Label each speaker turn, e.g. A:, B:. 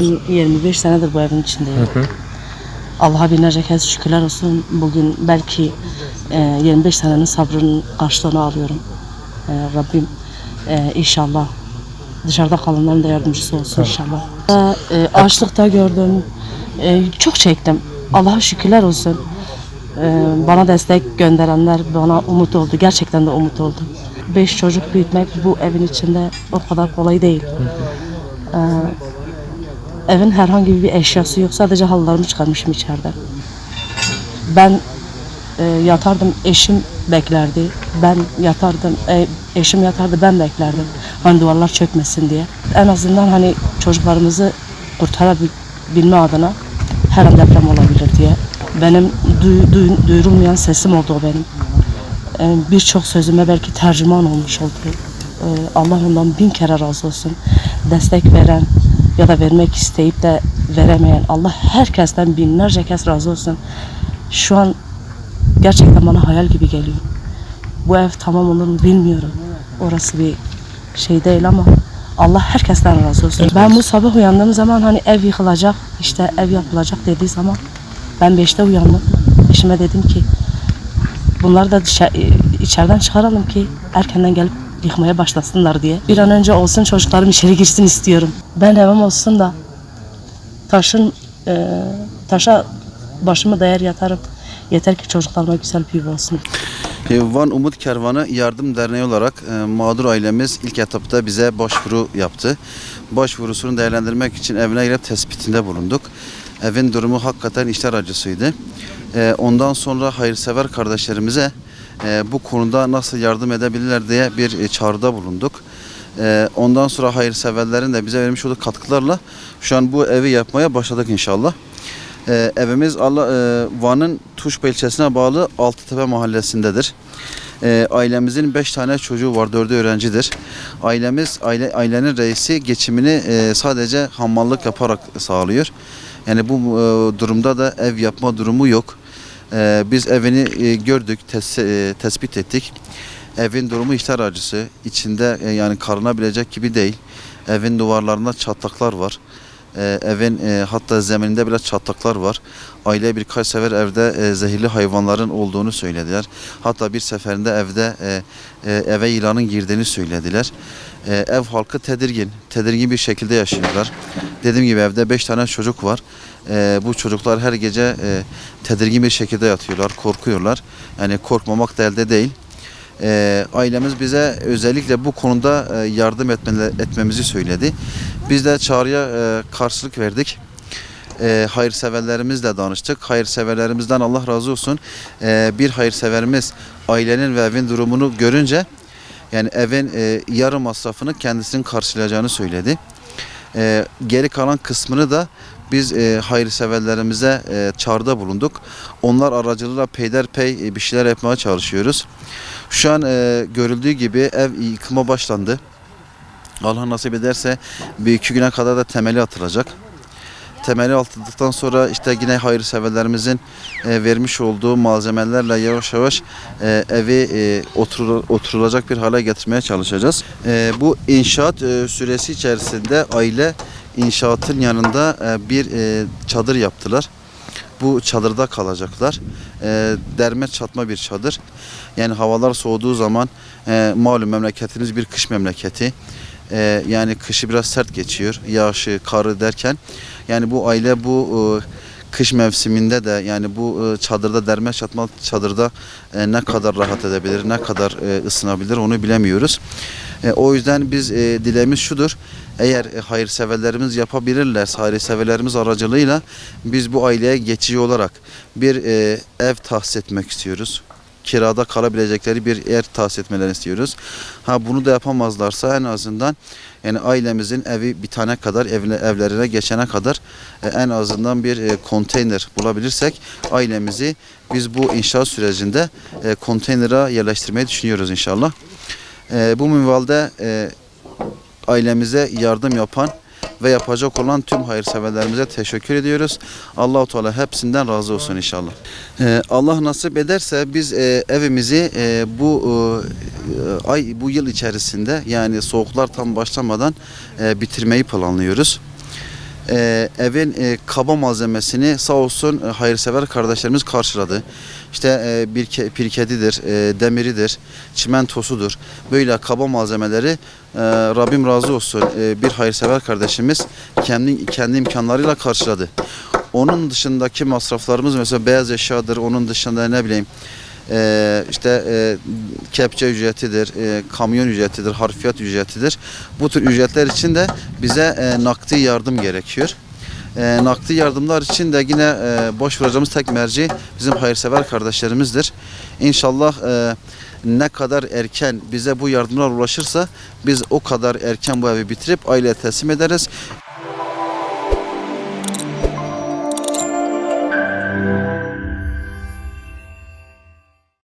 A: 25 senedir bu evin içindeyim. Allah'a binlerce kez şükürler olsun. Bugün belki e, 25 senenin sabrının karşılığını alıyorum. E, Rabbim e, inşallah dışarıda kalanların da yardımcısı olsun inşallah. E, açlıkta gördüm. E, çok çektim. Allah'a şükürler olsun. E, bana destek gönderenler bana umut oldu. Gerçekten de umut oldu. Beş çocuk büyütmek bu evin içinde o kadar kolay değil. E, evin herhangi bir eşyası yok. Sadece halılarımı çıkarmışım içeride. Ben e, yatardım, eşim beklerdi. Ben yatardım, e, eşim yatardı, ben beklerdim. Hani duvarlar çökmesin diye. En azından hani çocuklarımızı kurtarabilme adına her an deprem olabilir diye. Benim duy, duy- duyurulmayan sesim oldu o benim. E, Birçok sözüme belki tercüman olmuş oldu. E, Allah ondan bin kere razı olsun. Destek veren ya da vermek isteyip de veremeyen Allah herkesten binlerce kez razı olsun. Şu an gerçekten bana hayal gibi geliyor. Bu ev tamam olur mu bilmiyorum. Orası bir şey değil ama Allah herkesten razı olsun. Ben bu sabah uyandığım zaman hani ev yıkılacak, işte ev yapılacak dediği zaman ben beşte uyandım. Eşime dedim ki bunları da içeriden çıkaralım ki erkenden gelip yıkmaya başlasınlar diye. Bir an önce olsun çocuklarım içeri girsin istiyorum. Ben evim olsun da taşın e, taşa başımı değer yatarım. Yeter ki çocuklarıma güzel bir yuva olsun.
B: Van Umut Kervanı Yardım Derneği olarak e, mağdur ailemiz ilk etapta bize başvuru yaptı. Başvurusunu değerlendirmek için evine girip tespitinde bulunduk. Evin durumu hakikaten işler acısıydı. E, Ondan sonra hayırsever kardeşlerimize bu konuda nasıl yardım edebilirler diye bir e, çağrıda bulunduk. E, Ondan sonra hayırseverlerin de bize vermiş olduğu katkılarla şu an bu evi yapmaya başladık inşallah. Ee, evimiz Allah e, Van'ın Tuşba ilçesine bağlı Altıtepe mahallesindedir. Ee, ailemizin 5 tane çocuğu var, 4'ü öğrencidir. Ailemiz, aile, ailenin reisi geçimini e, sadece hamallık yaparak sağlıyor. Yani bu e, durumda da ev yapma durumu yok. Ee, biz evini e, gördük, tes- e, tespit ettik. Evin durumu ihtar acısı. İçinde e, yani karınabilecek gibi değil. Evin duvarlarında çatlaklar var. Ee, evin e, hatta zemininde bile çatlaklar var. Aile birkaç sefer evde e, zehirli hayvanların olduğunu söylediler. Hatta bir seferinde evde e, e, eve yılanın girdiğini söylediler. E, ev halkı tedirgin, tedirgin bir şekilde yaşıyorlar. Dediğim gibi evde 5 tane çocuk var. E, bu çocuklar her gece e, tedirgin bir şekilde yatıyorlar, korkuyorlar. Yani korkmamak da elde değil. E, ailemiz bize özellikle bu konuda e, yardım etmele, etmemizi söyledi. Biz de çağrıya e, karşılık verdik. E, hayırseverlerimizle danıştık. Hayırseverlerimizden Allah razı olsun. E, bir hayırseverimiz ailenin ve evin durumunu görünce yani evin e, yarı masrafını kendisinin karşılayacağını söyledi. E, geri kalan kısmını da biz e, hayırseverlerimize e, çağrıda bulunduk. Onlar aracılığıyla peyderpey e, bir şeyler yapmaya çalışıyoruz. Şu an e, görüldüğü gibi ev yıkıma başlandı. Allah nasip ederse bir iki güne kadar da temeli atılacak. Temeli atıldıktan sonra işte yine hayırseverlerimizin e, vermiş olduğu malzemelerle yavaş yavaş e, evi e, otur, oturulacak bir hale getirmeye çalışacağız. E, bu inşaat e, süresi içerisinde aile inşaatın yanında e, bir e, çadır yaptılar. Bu çadırda kalacaklar. E, derme çatma bir çadır. Yani havalar soğuduğu zaman e, malum memleketiniz bir kış memleketi. E, yani kışı biraz sert geçiyor. Yağışı, karı derken. Yani bu aile bu e, kış mevsiminde de yani bu e, çadırda derme çatma çadırda e, ne kadar rahat edebilir, ne kadar e, ısınabilir onu bilemiyoruz. E, o yüzden biz e, dileğimiz şudur. Eğer e, hayırseverlerimiz yapabilirlerse hayırseverlerimiz aracılığıyla biz bu aileye geçici olarak bir e, ev tahsis etmek istiyoruz. Kirada kalabilecekleri bir ev tahsis etmelerini istiyoruz. Ha bunu da yapamazlarsa en azından yani ailemizin evi bitene kadar evle, evlerine geçene kadar e, en azından bir e, konteyner bulabilirsek ailemizi biz bu inşaat sürecinde e, konteynere yerleştirmeyi düşünüyoruz inşallah. E, bu minvalde e, ailemize yardım yapan ve yapacak olan tüm hayırseverlerimize teşekkür ediyoruz. Allahu Teala hepsinden razı olsun inşallah. Ee, Allah nasip ederse biz e, evimizi e, bu e, ay bu yıl içerisinde yani soğuklar tam başlamadan e, bitirmeyi planlıyoruz. e, evin e, kaba malzemesini sağ olsun e, hayırsever kardeşlerimiz karşıladı. İşte e, bir ke, pirkedidir, e, demiridir, çimentosudur. Böyle kaba malzemeleri e, Rabbim razı olsun e, bir hayırsever kardeşimiz kendi kendi imkanlarıyla karşıladı. Onun dışındaki masraflarımız mesela beyaz eşyadır, onun dışında ne bileyim e, işte e, kepçe ücretidir, e, kamyon ücretidir, harfiyat ücretidir. Bu tür ücretler için de bize e, nakdi yardım gerekiyor. E, nakdi yardımlar için de yine e, başvuracağımız tek merci bizim hayırsever kardeşlerimizdir. İnşallah e, ne kadar erken bize bu yardımlar ulaşırsa biz o kadar erken bu evi bitirip aileye teslim ederiz.